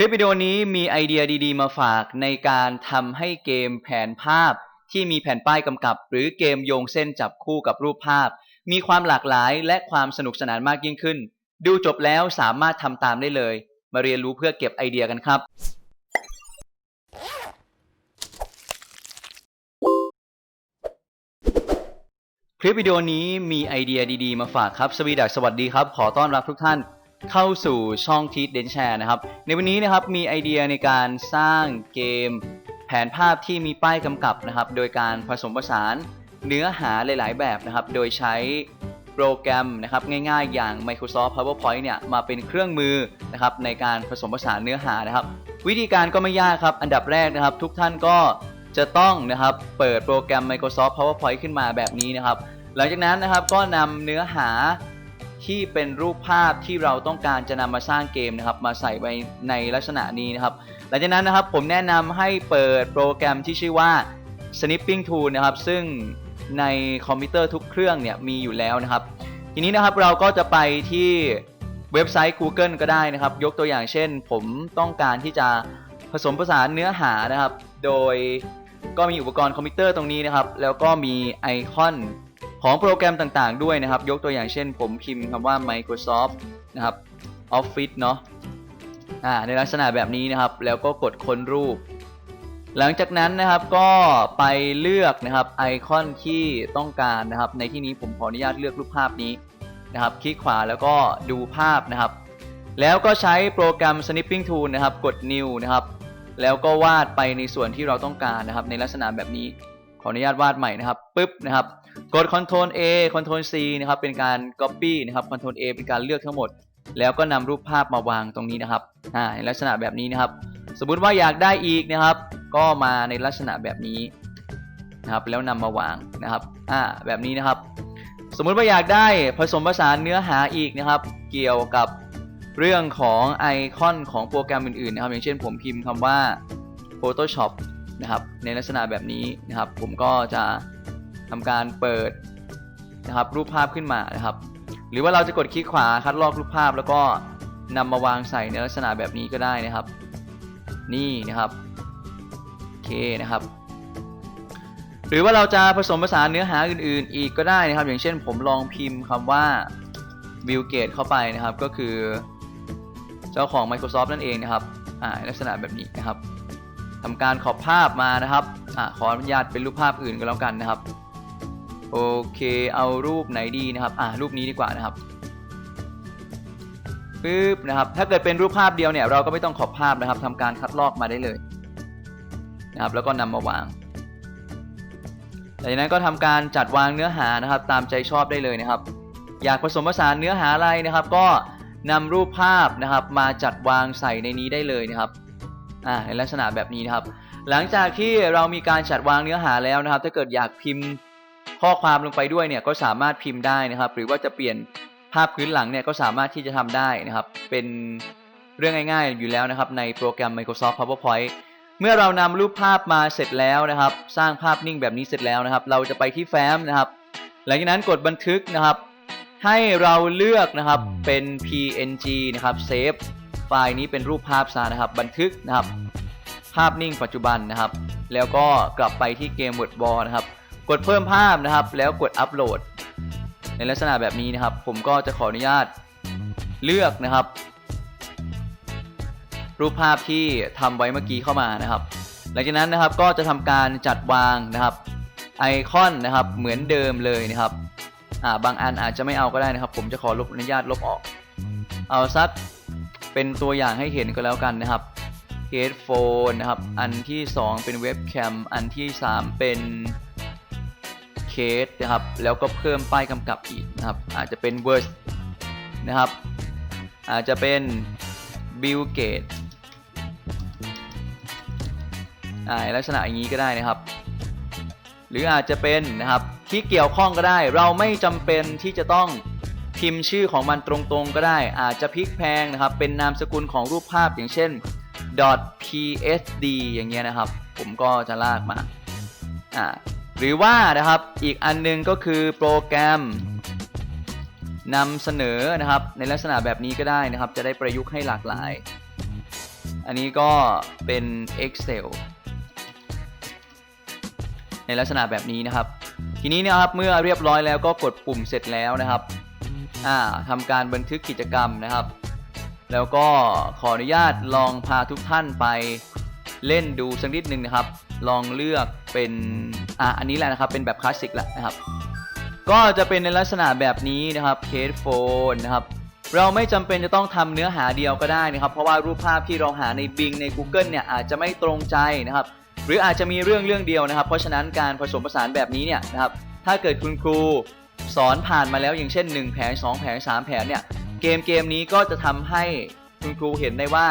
คลิปวิดีโอนี้มีไอเดียดีๆ มาฝากในการทำให้เกมแผนภาพที่มีแผ่นป้ายกำกับ หรือเกมโยงเส้นจับคู่กับรูปภาพ มีความหลากหลายและความสนุกสนานมากยิ่งขึ้น ดูจบแล้วสามารถทำตามได้เลย มาเรียนรู้เพื่อเก็บไอเดียกันครับ คลิปวิดีโอนี้มีไอเดียดีๆ มาฝากครับสวีดักสวัสดีครับ ขอต้อนรับทุกท่าน เข้าสู่ช่องที d เดนแชร์นะครับ ในวันนี้นะครับมีไอเดียในการสร้างเกม แผนภาพที่มีป้ายกำกับนะครับ โดยการผสมผสานเนื้อหาหลาย ๆ แบบนะครับ โดยใช้โปรแกรมนะครับง่าย ๆ อย่าง Microsoft PowerPoint เนี่ยมาเป็นเครื่องมือนะครับในการผสมผสานเนื้อหานะครับ วิธีการก็ไม่ยากครับ อันดับแรกนะครับ ทุกท่านก็จะต้องนะครับเปิดโปรแกรม Microsoft PowerPoint ขึ้นมาแบบนี้นะครับ หลังจากนั้นนะครับก็นำเนื้อหา ที่เป็นรูปภาพที่เราต้องการจะนำมาสร้างเกมนะครับ มาใส่ไว้ในลักษณะนี้นะครับ หลังจากนั้นนะครับผมแนะนำให้เปิดโปรแกรมที่ชื่อว่า Snipping Tool นะครับ ซึ่งในคอมพิวเตอร์ทุกเครื่องเนี่ยมีอยู่แล้วนะครับ ทีนี้นะครับเราก็จะไปที่เว็บไซต์ Google ก็ได้นะครับ ยกตัวอย่างเช่น ผมต้องการที่จะผสมผสานเนื้อหานะครับ โดยก็มีอุปกรณ์คอมพิวเตอร์ตรงนี้นะครับ แล้วก็มีไอคอน ของโปรแกรมต่างๆด้วยนะครับ ยกตัวอย่างเช่นผมพิมพ์คำว่า Microsoft นะครับ Office เนาะอ่าในลักษณะแบบนี้นะครับ แล้วก็กดค้นรูป หลังจากนั้นนะครับก็ไปเลือกนะครับไอคอนที่ต้องการนะครับ ในที่นี้ผมขออนุญาตเลือกรูปภาพนี้นะครับ คลิกขวาแล้วก็ดูภาพนะครับ แล้วก็ใช้โปรแกรม Snipping Tool นะครับ กด New นะครับ แล้วก็วาดไปในส่วนที่เราต้องการนะครับ ในลักษณะแบบนี้ ขออนุญาตวาดใหม่นะครับปึ๊บนะครับ กด Ctrl A Ctrl C นะครับเป็นการ Copy นะครับ Ctrl A เป็นการเลือกทั้งหมด แล้วก็นำรูปภาพมาวางตรงนี้นะครับอ่าในลักษณะแบบนี้นะครับ สมมุติว่าอยากได้อีกนะครับ ก็มาในลักษณะแบบนี้นะครับแล้วนำมาวางนะครับอ่าแบบนี้นะครับ สมมุติว่าอยากได้ผสมผสานเนื้อหาอีกนะครับ เกี่ยวกับเรื่องของไอคอนของโปรแกรมอื่นๆนะครับ อย่างเช่นผมพิมพ์คำว่า Photoshop นะครับในลักษณะแบบนี้นะครับ ผมก็จะ ทำการเปิดนะครับรูปภาพขึ้นมานะครับ หรือว่าเราจะกดคลิกขวาคัดลอกรูปภาพ แล้วก็นำมาวางใส่ในลักษณะแบบนี้ก็ได้นะครับ นี่นะครับโอเคนะครับ หรือว่าเราจะผสมผสานเนื้อหาอื่นๆ อีกก็ได้นะครับ อย่างเช่นผมลองพิมพ์คำว่า Bill Gates เข้าไปนะครับก็คือ เจ้าของ Microsoft นั่นเองนะครับอ่าลักษณะแบบนี้นะครับทำการขอบภาพมานะครับอ่าขออนุญาตเป็นรูปภาพอื่นก็แล้วกันนะครับ โอเค เอารูปไหนดีนะครับ อ่ารูปนี้ดีกว่านะครับปึ๊บนะครับ ถ้าเกิดเป็นรูปภาพเดียวเนี่ย เราก็ไม่ต้องขอบภาพนะครับทำการคัดลอกมาได้เลยนะครับ แล้วก็นำมาวางหลังจากนั้นก็ทำการจัดวางเนื้อหานะครับ ตามใจชอบได้เลยนะครับ อยากผสมผสานเนื้อหาอะไรนะครับ ก็นำรูปภาพนะครับ มาจัดวางใส่ในนี้ได้เลยนะครับอ่าในลักษณะแบบนี้นะครับ หลังจากที่เรามีการจัดวางเนื้อหาแล้วนะครับ ถ้าเกิดอยากพิมพ์ ข้อความลงไปด้วยเนี่ยก็สามารถพิมพ์ได้นะครับ หรือว่าจะเปลี่ยนภาพพื้นหลังเนี่ยก็สามารถที่จะทำได้นะครับ เป็นเรื่องง่ายๆอยู่แล้วนะครับในโปรแกรม Microsoft PowerPoint เมื่อเรานำรูปภาพมาเสร็จแล้วนะครับ สร้างภาพนิ่งแบบนี้เสร็จแล้วนะครับ เราจะไปที่แฟ้มนะครับ หลังจากนั้นกดบันทึกนะครับ ให้เราเลือกนะครับเป็น PNG นะครับเซฟไฟล์นี้เป็นรูปภาพซะนะครับ บันทึกนะครับ ภาพนิ่งปัจจุบันนะครับ แล้วก็กลับไปที่เกม WordBall นะครับ กดเพิ่มภาพนะครับ แล้วกดอัปโหลด ในลักษณะแบบนี้นะครับ ผมก็จะขออนุญาตเลือกนะครับ รูปภาพที่ทำไว้เมื่อกี้เข้ามานะครับ หลังจากนั้นนะครับก็จะทำการจัดวางนะครับไอคอนนะครับเหมือนเดิมเลยนะครับอ่าบางอันอาจจะไม่เอาก็ได้นะครับ ผมจะขอลบอนุญาตลบออก เอาสักเป็นตัวอย่างให้เห็นก็แล้วกันนะครับ headphone นะครับ อันที่ 2 เป็นเว็บแคม อันที่ 3 เป็น เคสนะครับ แล้วก็เพิ่มป้ายกำกับอีกนะครับ อาจจะเป็น Word นะครับ อาจจะเป็น Bill Gates ลักษณะอย่างนี้ก็ได้นะครับ หรืออาจจะเป็นนะครับที่เกี่ยวข้องก็ได้ เราไม่จำเป็นที่จะต้องพิมพ์ชื่อของมันตรงๆก็ได้ อาจจะพลิกแพงนะครับ เป็นนามสกุลของรูปภาพอย่างเช่น .psd อย่างเงี้ยนะครับ ผมก็จะลากมาอ่า หรือว่านะครับอีกอันนึงก็คือโปรแกรมนำเสนอนะครับในลักษณะแบบนี้ก็ได้นะครับ จะได้ประยุกต์ให้หลากหลาย อันนี้ก็เป็น Excel ในลักษณะแบบนี้นะครับ ทีนี้นะครับเมื่อเรียบร้อยแล้วก็กดปุ่มเสร็จแล้วนะครับอ่าทำการบันทึกกิจกรรมนะครับ แล้วก็ขออนุญาตลองพาทุกท่านไปเล่นดูสักนิดหนึ่งนะครับ ลองเลือกเป็น อะอันนี้แหละนะครับเป็นแบบคลาสสิกแหละนะครับ ก็จะเป็นในลักษณะแบบนี้นะครับเคสโฟนนะครับเราไม่จำเป็นจะต้องทำเนื้อหาเดียวก็ได้นะครับ เพราะว่ารูปภาพที่เราหาใน Bing ใน Google เนี่ยอาจจะไม่ตรงใจนะครับ หรืออาจจะมีเรื่องเรื่องเดียวนะครับ เพราะฉะนั้นการผสมผสานแบบนี้เนี่ยนะครับ ถ้าเกิดคุณครูสอนผ่านมาแล้วอย่างเช่น 1 แผน 2 แผน 3 แผนเนี่ย เกมเกมนี้ก็จะทำให้คุณครูเห็นได้ว่า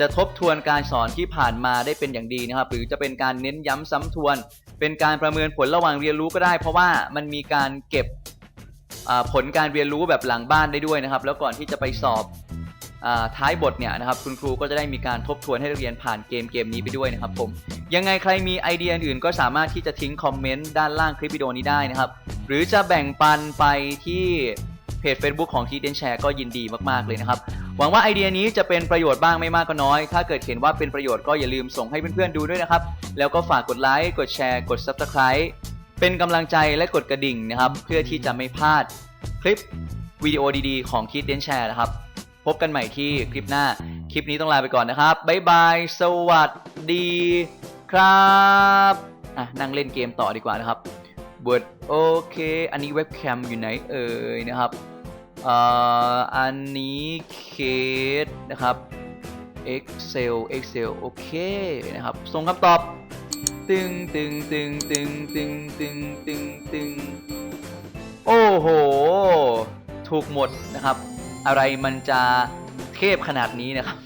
จะทบทวนการสอนที่ผ่านมาได้เป็นอย่างดีนะครับ หรือจะเป็นการเน้นย้ำซ้ำทวน เป็นการประเมินผลระหว่างเรียนรู้ก็ได้ เพราะว่ามันมีการเก็บผลการเรียนรู้แบบหลังบ้านได้ด้วยนะครับ แล้วก่อนที่จะไปสอบท้ายบทเนี่ยนะครับคุณครูก็จะได้มีการทบทวนให้นักเรียนผ่านเกมเกมนี้ไปด้วยนะครับผมยังไงใครมีไอเดียอื่นก็สามารถที่จะทิ้งคอมเมนต์ด้านล่างคลิปวิดีโอนี้ได้นะครับ หรือจะแบ่งปันไปที่ เพจ Facebook ของทีเดนแชร์ก็ยินดีมากๆเลยนะครับ หวังว่าไอเดียนี้จะเป็นประโยชน์บ้างไม่มากก็น้อย ถ้าเกิดเห็นว่าเป็นประโยชน์ก็อย่าลืมส่งให้เพื่อนๆดูด้วยนะครับ แล้วก็ฝากกดไลค์กดแชร์ กด Subscribe เป็นกำลังใจและกดกระดิ่งนะครับ เพื่อที่จะไม่พลาดคลิปวิดีโอดีๆ ของทีเดนแชร์นะครับ พบกันใหม่ที่คลิปหน้า คลิปนี้ต้องลาไปก่อนนะครับบ๊ายบายสวัสดีครับอะนั่งเล่นเกมต่อดีกว่านะครับ บทโอเค อันนี้เว็บแคมอยู่ไหนเอ่ยนะครับอันนี้เคสนะครับ Excel Excel โอเคนะครับส่งคำตอบ ตึงตึงตึงตึงตึงตึงตึงตึงโอ้โห ถูกหมดนะครับ อะไรมันจะเทพขนาดนี้นะครับ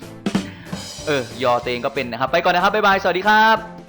เออ ยอตัวเองก็เป็นนะครับ ไปก่อนนะครับ บ๊ายบาย สวัสดีครับ